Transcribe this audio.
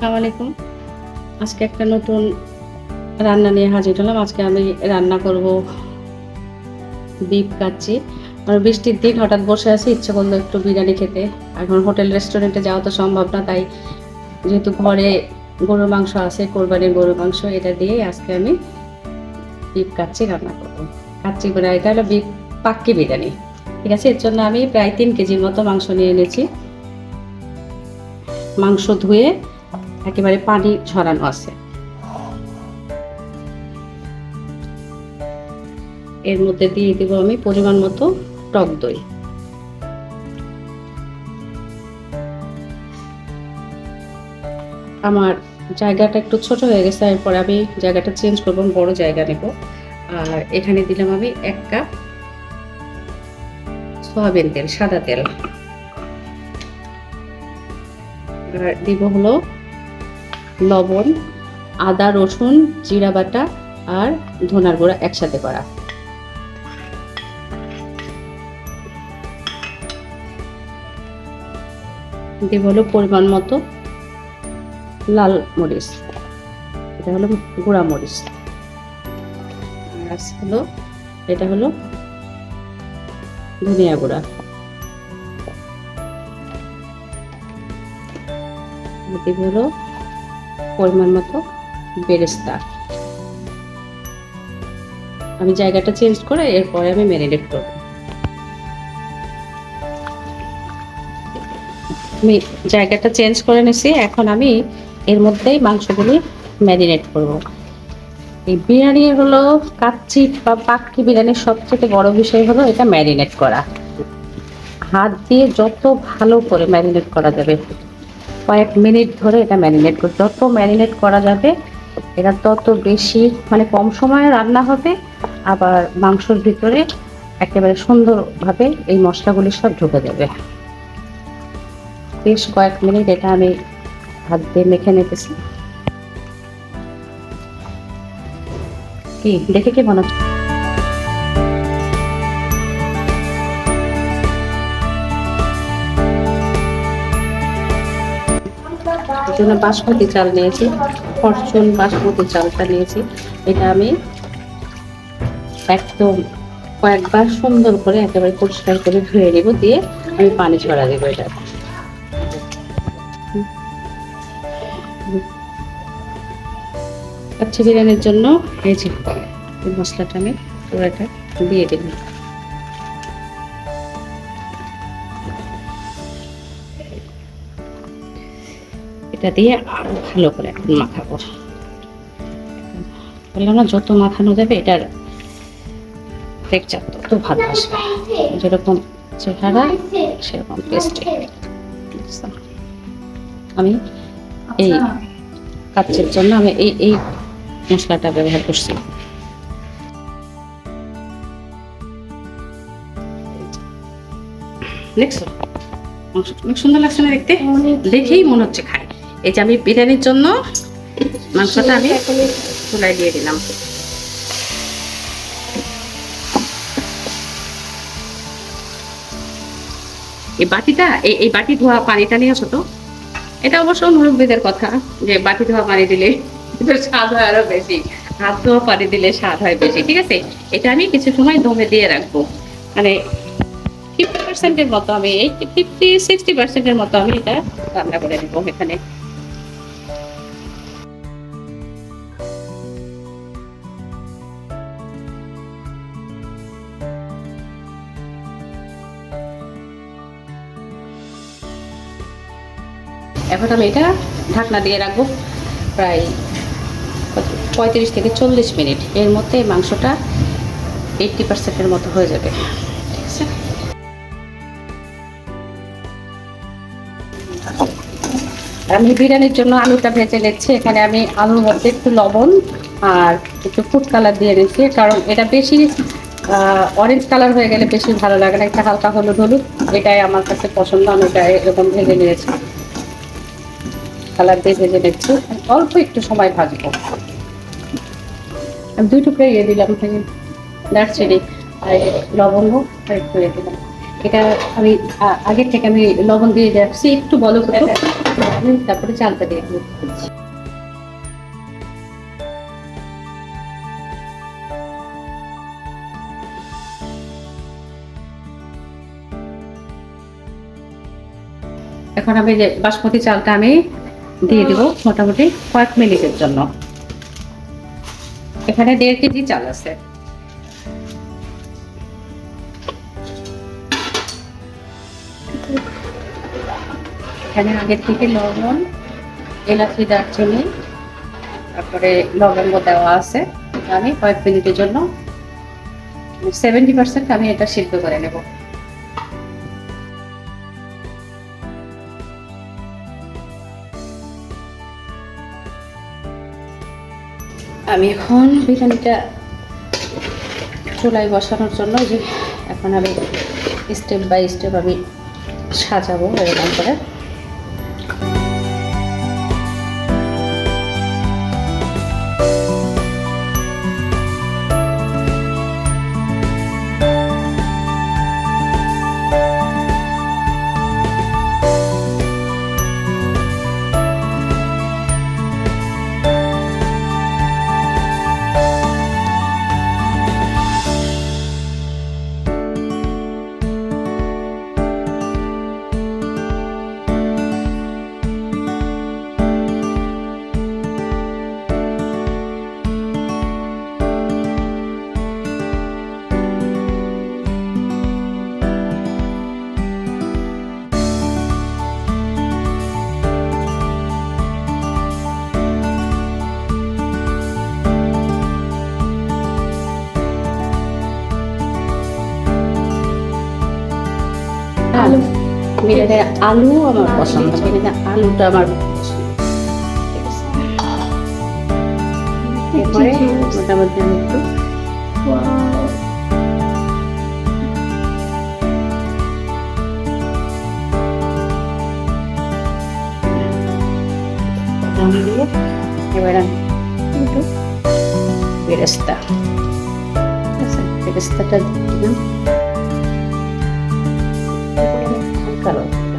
আসসালামু আলাইকুম। আজকে একটা নতুন রান্না নিয়ে হাজির হলাম। আজকে আমি রান্না করব বিফ কাচ্চি। আর বৃষ্টির দিন হঠাৎ বসে আছি, ইচ্ছে করল একটু বিরিয়ানি খেতে। এখন হোটেল রেস্টুরেন্টে যাওয়া তো সম্ভব না, তাই যেহেতু ঘরে গরুর মাংস আছে, কোরবানির গরুর মাংস, এটা দিয়ে আজকে আমি বিফ কাচ্চি রান্না করব। কাচ্চি করে এটা হলো বিফ পাক্কি বিরিয়ানি। ঠিক আছে, এর জন্য আমি প্রায় তিন কেজির মতো মাংস নিয়ে এনেছি। মাংস ধুয়ে একেবারে পানি ঝরানো আছে। এর মধ্যে দিয়ে দিব আমি পরিমাণ মতো টক দই। আমার জায়গাটা একটু ছোট হয়ে গেছে, এরপর আমি জায়গাটা চেঞ্জ করব বড় জায়গা নেব। আর এখানে দিলাম আমি এক কাপ সয়াবিন তেল, সাদা তেল। আর দিব হলো লবণ, আদা, রসুন, জিরা বাটা আর ধনার গুঁড়া একসাথে করা। দিব হলো পরিমাণ মতো লাল মরিচ। এটা হলো গুঁড়া মরিচ। হলো, এটা হলো ধনিয়া গুঁড়া। দিব হলো পরিমাণ মতো বেরেস্তা। আমি জায়গাটা চেঞ্জ করে এরপরে আমি ম্যারিনেট করব। আমি জায়গাটা চেঞ্জ করে নিছি, এখন আমি এর মধ্যেই মাংসগুলি ম্যারিনেট করব। এই বিরিয়ানি হলো কাচ্চি বা পাক্কি বিরিয়ানির সবচেয়ে বড় বিষয় হলো এটা ম্যারিনেট করা। হাত দিয়ে যত ভালো করে ম্যারিনেট করা যাবে কয়েক মিনিট ধরে এটা ম্যারিনেট করতে যত ম্যারিনেট করা যাবে, এটা তত বেশি মানে কম সময়ে রান্না হবে। আবার মাংসর ভিতরে একেবারে সুন্দরভাবে এই মশলাগুলি সব ঢুকে যাবে। বেশ কয়েক মিনিট এটা আমি হাত দিয়ে মেখে নিতেছি। কি, দেখে কি মনে হচ্ছে? জন্য বাসমতি চাল নিয়েছি, ফরচুন বাসমতি চালটা নিয়েছি। এটা আমি একদম কয়েকবার সুন্দর করে একেবারে পরিষ্কার করে ধুয়ে নেব, দিয়ে আমি পানি ছড়া দেবো এটা। আচ্ছা বিরিয়ানির জন্য এই যে মশলাটা আমি পুরোটা দিয়ে দিলাম এটা দিয়ে আরও ভালো করে এখন মাখাবো। বললাম না যত মাখানো যাবে এটার টেক্সচার তত ভালো আসবে। যেরকম চেহারা সেরকম টেস্টি আমি এই কাচ্চের জন্য আমি এই এই মশলাটা ব্যবহার করছি। দেখছ? অনেক সুন্দর লাগছে না দেখতে? দেখেই মনে হচ্ছে খাই। এই যে আমি বিরিয়ানির জন্য মাংসটা আমি চুলায় দিয়ে দিলাম। এই বাটিটা, এই এই বাটি ধোয়া পানিটা নিয়ে আসো তো। এটা অবশ্য মুরব্বীদের কথা যে বাটি ধোয়া পানি দিলে স্বাদ হয় আরও বেশি। হাত ধোয়া পানি দিলে স্বাদ হয় বেশি, ঠিক আছে? এটা আমি কিছু সময় দমে দিয়ে রাখব। মানে ফিফটি পার্সেন্টের মতো আমি, এই ফিফটি সিক্সটি পার্সেন্টের মতো আমি এটা রান্না করে নেব এখানে। এখন আমি এটা ঢাকনা দিয়ে রাখব প্রায় পঁয়ত্রিশ থেকে চল্লিশ মিনিট। এর মধ্যে মাংসটা এইটটি পার্সেন্টের মতো হয়ে যাবে। ঠিক আছে? আমি বিরিয়ানির জন্য আলুটা ভেজে নিচ্ছি। এখানে আমি আলুর মধ্যে একটু লবণ আর একটু ফুড কালার দিয়ে নিচ্ছি। কারণ এটা বেশি অরেঞ্জ কালার হয়ে গেলে বেশি ভালো লাগে না। একটা হালকা হলুদ হলুদ, এটাই আমার কাছে পছন্দ। আমি এটা এরকম ভেজে নিয়েছি। কালার দিয়ে ভেজে নিচ্ছি অল্প একটু সময় ভাজবো। আমি দুই টুকরো ইয়ে দিলাম থেকে দারচিনি আর লবঙ্গ আর একটু ইয়ে দিলাম। এটা আমি আগের থেকে আমি লবণ দিয়ে রাখছি, একটু বলো আমি তারপরে চালটা দিয়ে দিচ্ছি এখন আমি যে বাসমতি চালটা আমি দিয়ে দেবো মোটামুটি কয়েক মিনিটের জন্য। এখানে দেড় কেজি চাল আছে। এখানে আগের থেকে লবণ, এলাচি, দারচিনি, তারপরে লবঙ্গ দেওয়া আছে। আমি কয়েক মিনিটের জন্য সেভেন্টি পার্সেন্ট আমি এটা সিদ্ধ করে নেব। আমি এখন বিরিয়ানিটা চুলায় বসানোর জন্য যে এখন আমি স্টেপ বাই স্টেপ আমি সাজাবো এরকম করে। বিরিয়ানি আলু আমার পছন্দ বিরিয়ানি আলুটা আমার। এরপরে মোটামুটি আমি একটু দিয়ে এবার আমি একটু বেরেস্তা। বেরেস্তাটা দিলাম। चलो।